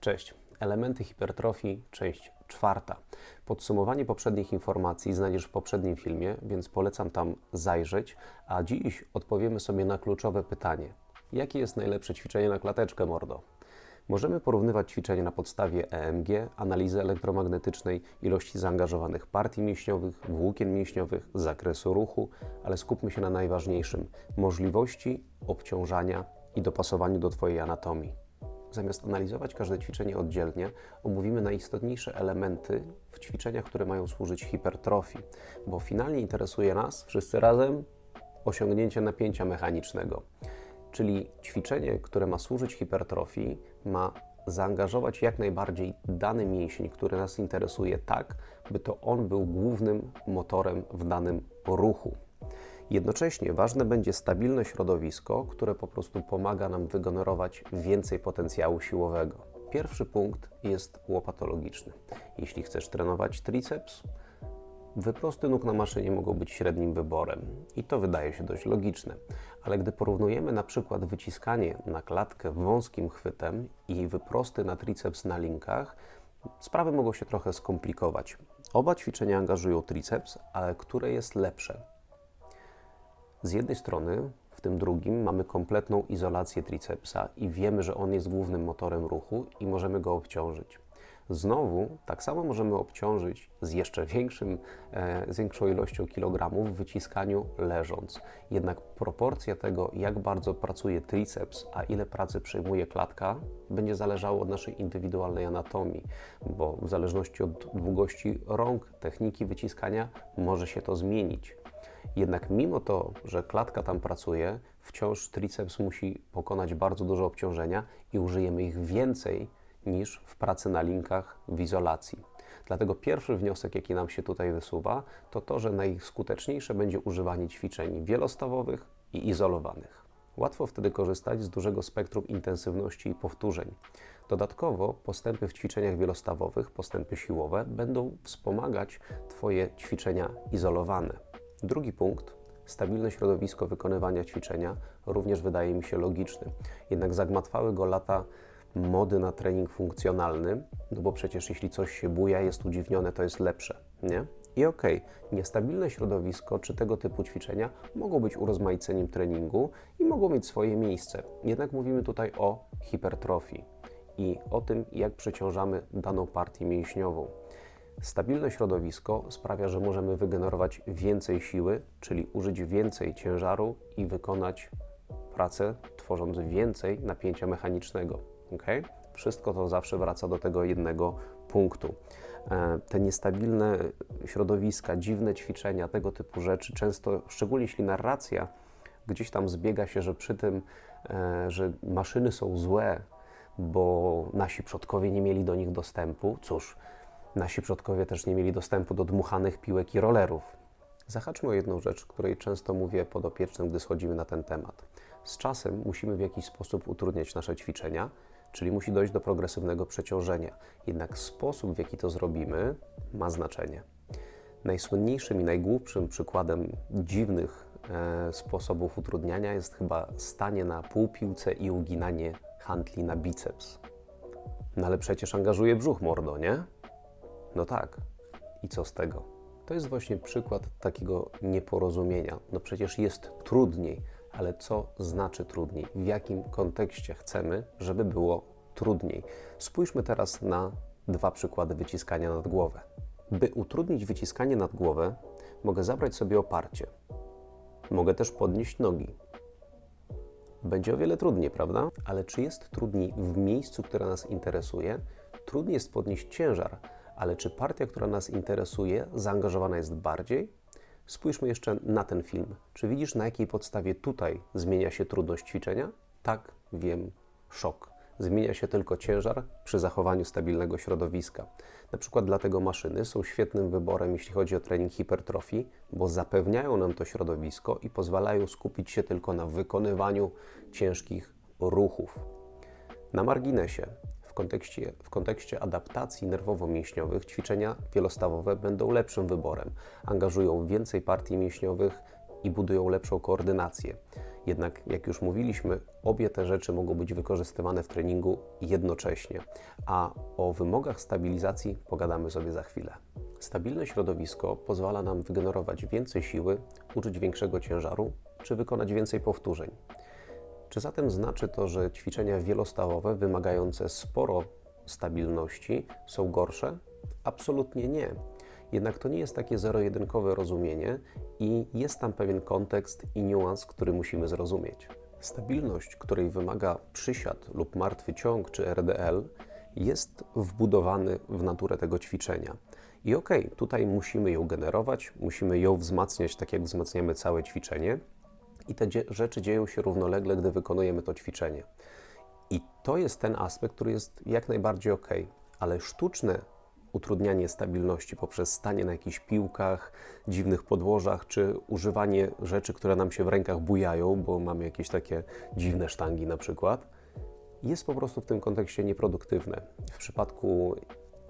Cześć. Elementy hipertrofii, część czwarta. Podsumowanie poprzednich informacji znajdziesz w poprzednim filmie, więc polecam tam zajrzeć. A dziś odpowiemy sobie na kluczowe pytanie: jakie jest najlepsze ćwiczenie na klateczkę, mordo? Możemy porównywać ćwiczenia na podstawie EMG, analizy elektromagnetycznej, ilości zaangażowanych partii mięśniowych, włókien mięśniowych, zakresu ruchu, ale skupmy się na najważniejszym możliwości obciążania i dopasowaniu do Twojej anatomii. Zamiast analizować każde ćwiczenie oddzielnie, omówimy najistotniejsze elementy w ćwiczeniach, które mają służyć hipertrofii, bo finalnie interesuje nas wszyscy razem osiągnięcie napięcia mechanicznego. Czyli ćwiczenie, które ma służyć hipertrofii, ma zaangażować jak najbardziej dany mięsień, który nas interesuje, tak, by to on był głównym motorem w danym ruchu. Jednocześnie ważne będzie stabilne środowisko, które po prostu pomaga nam wygenerować więcej potencjału siłowego. Pierwszy punkt jest łopatologiczny. Jeśli chcesz trenować triceps, Wyprosty nóg na maszynie mogą być średnim wyborem i to wydaje się dość logiczne. Ale gdy porównujemy na przykład wyciskanie na klatkę wąskim chwytem i wyprosty na triceps na linkach, sprawy mogą się trochę skomplikować. Oba ćwiczenia angażują triceps, ale które jest lepsze? Z jednej strony, w tym drugim, mamy kompletną izolację tricepsa i wiemy, że on jest głównym motorem ruchu i możemy go obciążyć. Znowu, tak samo możemy obciążyć z jeszcze większym, e, z większą ilością kilogramów w wyciskaniu leżąc. Jednak proporcja tego, jak bardzo pracuje triceps, a ile pracy przyjmuje klatka, będzie zależało od naszej indywidualnej anatomii, bo w zależności od długości rąk, techniki wyciskania może się to zmienić. Jednak mimo to, że klatka tam pracuje, wciąż triceps musi pokonać bardzo dużo obciążenia i użyjemy ich więcej niż w pracy na linkach w izolacji. Dlatego pierwszy wniosek, jaki nam się tutaj wysuwa, to to, że najskuteczniejsze będzie używanie ćwiczeń wielostawowych i izolowanych. Łatwo wtedy korzystać z dużego spektrum intensywności i powtórzeń. Dodatkowo postępy w ćwiczeniach wielostawowych, postępy siłowe będą wspomagać Twoje ćwiczenia izolowane. Drugi punkt stabilne środowisko wykonywania ćwiczenia również wydaje mi się logiczny. Jednak zagmatwały go lata mody na trening funkcjonalny, no bo przecież jeśli coś się buja, jest udziwnione, to jest lepsze, nie? I okej, okay, niestabilne środowisko czy tego typu ćwiczenia mogą być urozmaiceniem treningu i mogą mieć swoje miejsce. Jednak mówimy tutaj o hipertrofii i o tym, jak przeciążamy daną partię mięśniową. Stabilne środowisko sprawia, że możemy wygenerować więcej siły, czyli użyć więcej ciężaru i wykonać pracę, tworząc więcej napięcia mechanicznego. Okay? Wszystko to zawsze wraca do tego jednego punktu. E, te niestabilne środowiska, dziwne ćwiczenia, tego typu rzeczy, często, szczególnie jeśli narracja gdzieś tam zbiega się, że przy tym, e, że maszyny są złe, bo nasi przodkowie nie mieli do nich dostępu, cóż, nasi przodkowie też nie mieli dostępu do dmuchanych piłek i rollerów. Zahaczmy o jedną rzecz, której często mówię podopiecznym, gdy schodzimy na ten temat. Z czasem musimy w jakiś sposób utrudniać nasze ćwiczenia, czyli musi dojść do progresywnego przeciążenia. Jednak sposób, w jaki to zrobimy, ma znaczenie. Najsłynniejszym i najgłupszym przykładem dziwnych e, sposobów utrudniania jest chyba stanie na półpiłce i uginanie handli na biceps. No ale przecież angażuje brzuch mordo, nie? No tak. I co z tego? To jest właśnie przykład takiego nieporozumienia. No przecież jest trudniej, ale co znaczy trudniej? W jakim kontekście chcemy, żeby było trudniej? Spójrzmy teraz na dwa przykłady wyciskania nad głowę. By utrudnić wyciskanie nad głowę, mogę zabrać sobie oparcie. Mogę też podnieść nogi. Będzie o wiele trudniej, prawda? Ale czy jest trudniej w miejscu, które nas interesuje? Trudniej jest podnieść ciężar, ale czy partia, która nas interesuje, zaangażowana jest bardziej? Spójrzmy jeszcze na ten film. Czy widzisz, na jakiej podstawie tutaj zmienia się trudność ćwiczenia? Tak, wiem, szok. Zmienia się tylko ciężar przy zachowaniu stabilnego środowiska. Na przykład dlatego maszyny są świetnym wyborem, jeśli chodzi o trening hipertrofii, bo zapewniają nam to środowisko i pozwalają skupić się tylko na wykonywaniu ciężkich ruchów. Na marginesie, w kontekście, w kontekście adaptacji nerwowo-mięśniowych ćwiczenia wielostawowe będą lepszym wyborem. Angażują więcej partii mięśniowych i budują lepszą koordynację. Jednak, jak już mówiliśmy, obie te rzeczy mogą być wykorzystywane w treningu jednocześnie. A o wymogach stabilizacji pogadamy sobie za chwilę. Stabilne środowisko pozwala nam wygenerować więcej siły, użyć większego ciężaru czy wykonać więcej powtórzeń. Czy zatem znaczy to, że ćwiczenia wielostawowe wymagające sporo stabilności są gorsze? Absolutnie nie. Jednak to nie jest takie zero-jedynkowe rozumienie i jest tam pewien kontekst i niuans, który musimy zrozumieć. Stabilność, której wymaga przysiad lub martwy ciąg czy RDL, jest wbudowany w naturę tego ćwiczenia. I okej, okay, tutaj musimy ją generować, musimy ją wzmacniać tak jak wzmacniamy całe ćwiczenie, i te rzeczy dzieją się równolegle, gdy wykonujemy to ćwiczenie. I to jest ten aspekt, który jest jak najbardziej ok, ale sztuczne utrudnianie stabilności poprzez stanie na jakichś piłkach, dziwnych podłożach, czy używanie rzeczy, które nam się w rękach bujają, bo mamy jakieś takie dziwne sztangi na przykład, jest po prostu w tym kontekście nieproduktywne. W przypadku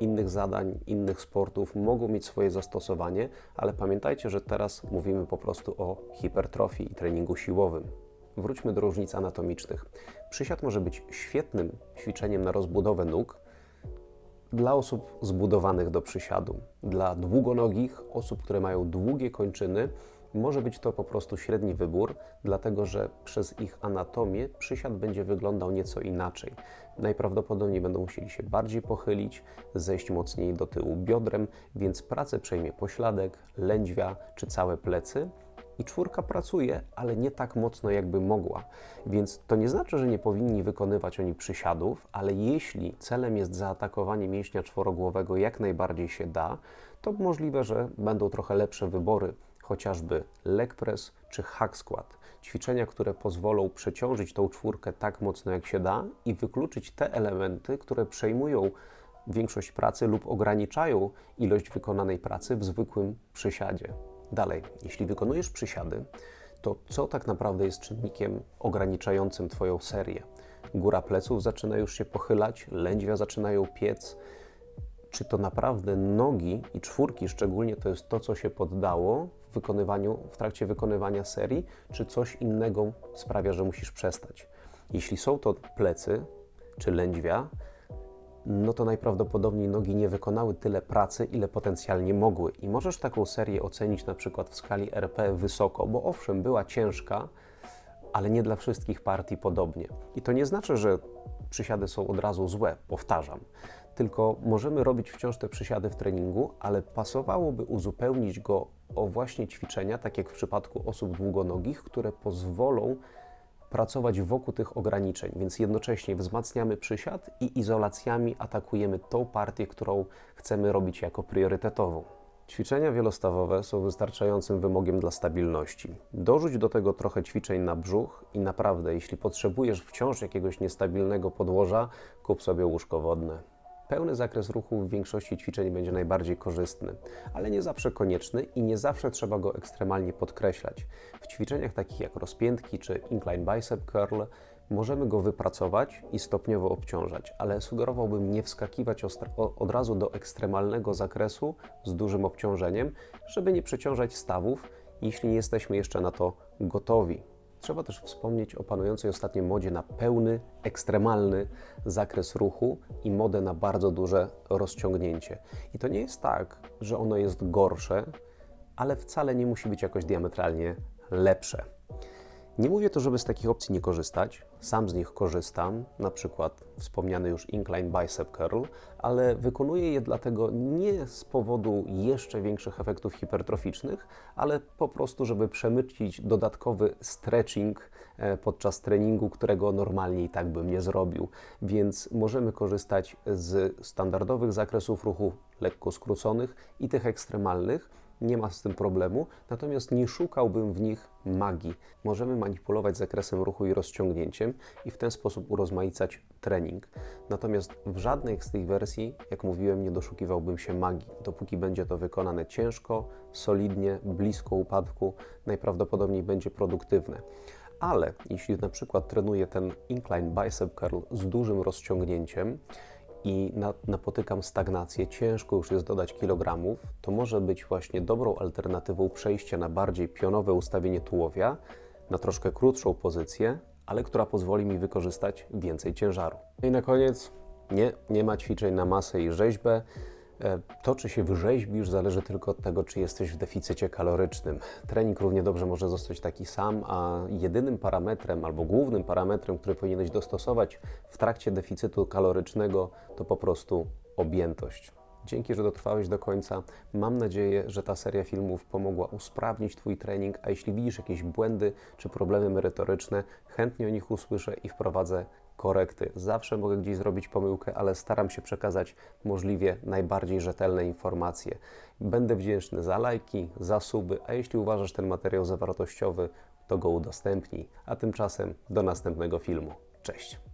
innych zadań, innych sportów mogą mieć swoje zastosowanie, ale pamiętajcie, że teraz mówimy po prostu o hipertrofii i treningu siłowym. Wróćmy do różnic anatomicznych. Przysiad może być świetnym ćwiczeniem na rozbudowę nóg dla osób zbudowanych do przysiadu. Dla długonogich, osób, które mają długie kończyny, może być to po prostu średni wybór, dlatego że przez ich anatomię przysiad będzie wyglądał nieco inaczej. Najprawdopodobniej będą musieli się bardziej pochylić, zejść mocniej do tyłu biodrem, więc pracę przejmie pośladek, lędźwia czy całe plecy. I czwórka pracuje, ale nie tak mocno, jakby mogła. Więc to nie znaczy, że nie powinni wykonywać oni przysiadów, ale jeśli celem jest zaatakowanie mięśnia czworogłowego jak najbardziej się da, to możliwe, że będą trochę lepsze wybory chociażby leg press czy hack squat. Ćwiczenia, które pozwolą przeciążyć tą czwórkę tak mocno jak się da i wykluczyć te elementy, które przejmują większość pracy lub ograniczają ilość wykonanej pracy w zwykłym przysiadzie. Dalej, jeśli wykonujesz przysiady, to co tak naprawdę jest czynnikiem ograniczającym Twoją serię? Góra pleców zaczyna już się pochylać, lędźwia zaczynają piec, czy to naprawdę nogi i czwórki szczególnie to jest to, co się poddało w wykonywaniu, w trakcie wykonywania serii, czy coś innego sprawia, że musisz przestać. Jeśli są to plecy czy lędźwia, no to najprawdopodobniej nogi nie wykonały tyle pracy, ile potencjalnie mogły. I możesz taką serię ocenić na przykład w skali RP wysoko, bo owszem, była ciężka, ale nie dla wszystkich partii podobnie. I to nie znaczy, że przysiady są od razu złe, powtarzam tylko możemy robić wciąż te przysiady w treningu, ale pasowałoby uzupełnić go o właśnie ćwiczenia, tak jak w przypadku osób długonogich, które pozwolą pracować wokół tych ograniczeń, więc jednocześnie wzmacniamy przysiad i izolacjami atakujemy tą partię, którą chcemy robić jako priorytetową. Ćwiczenia wielostawowe są wystarczającym wymogiem dla stabilności. Dorzuć do tego trochę ćwiczeń na brzuch i naprawdę, jeśli potrzebujesz wciąż jakiegoś niestabilnego podłoża, kup sobie łóżko wodne. Pełny zakres ruchu w większości ćwiczeń będzie najbardziej korzystny, ale nie zawsze konieczny i nie zawsze trzeba go ekstremalnie podkreślać. W ćwiczeniach takich jak rozpiętki czy incline bicep curl możemy go wypracować i stopniowo obciążać, ale sugerowałbym nie wskakiwać od razu do ekstremalnego zakresu z dużym obciążeniem, żeby nie przeciążać stawów, jeśli nie jesteśmy jeszcze na to gotowi. Trzeba też wspomnieć o panującej ostatnio modzie na pełny, ekstremalny zakres ruchu i modę na bardzo duże rozciągnięcie. I to nie jest tak, że ono jest gorsze, ale wcale nie musi być jakoś diametralnie lepsze. Nie mówię to, żeby z takich opcji nie korzystać. Sam z nich korzystam, na przykład wspomniany już incline bicep curl, ale wykonuję je dlatego nie z powodu jeszcze większych efektów hipertroficznych, ale po prostu, żeby przemycić dodatkowy stretching e, podczas treningu, którego normalnie i tak bym nie zrobił. Więc możemy korzystać z standardowych zakresów ruchu lekko skróconych i tych ekstremalnych nie ma z tym problemu, natomiast nie szukałbym w nich magii. Możemy manipulować zakresem ruchu i rozciągnięciem i w ten sposób urozmaicać trening. Natomiast w żadnej z tych wersji, jak mówiłem, nie doszukiwałbym się magii. Dopóki będzie to wykonane ciężko, solidnie, blisko upadku, najprawdopodobniej będzie produktywne. Ale jeśli na przykład trenuję ten incline bicep curl z dużym rozciągnięciem, i napotykam stagnację, ciężko już jest dodać kilogramów, to może być właśnie dobrą alternatywą przejście na bardziej pionowe ustawienie tułowia, na troszkę krótszą pozycję, ale która pozwoli mi wykorzystać więcej ciężaru. I na koniec, nie, nie ma ćwiczeń na masę i rzeźbę. E, To, czy się wyrzeźbisz, zależy tylko od tego, czy jesteś w deficycie kalorycznym. Trening równie dobrze może zostać taki sam, a jedynym parametrem albo głównym parametrem, który powinieneś dostosować w trakcie deficytu kalorycznego, to po prostu objętość. Dzięki, że dotrwałeś do końca. Mam nadzieję, że ta seria filmów pomogła usprawnić Twój trening, a jeśli widzisz jakieś błędy czy problemy merytoryczne, chętnie o nich usłyszę i wprowadzę korekty. Zawsze mogę gdzieś zrobić pomyłkę, ale staram się przekazać możliwie najbardziej rzetelne informacje. Będę wdzięczny za lajki, za suby, a jeśli uważasz ten materiał za wartościowy, to go udostępnij. A tymczasem do następnego filmu. Cześć!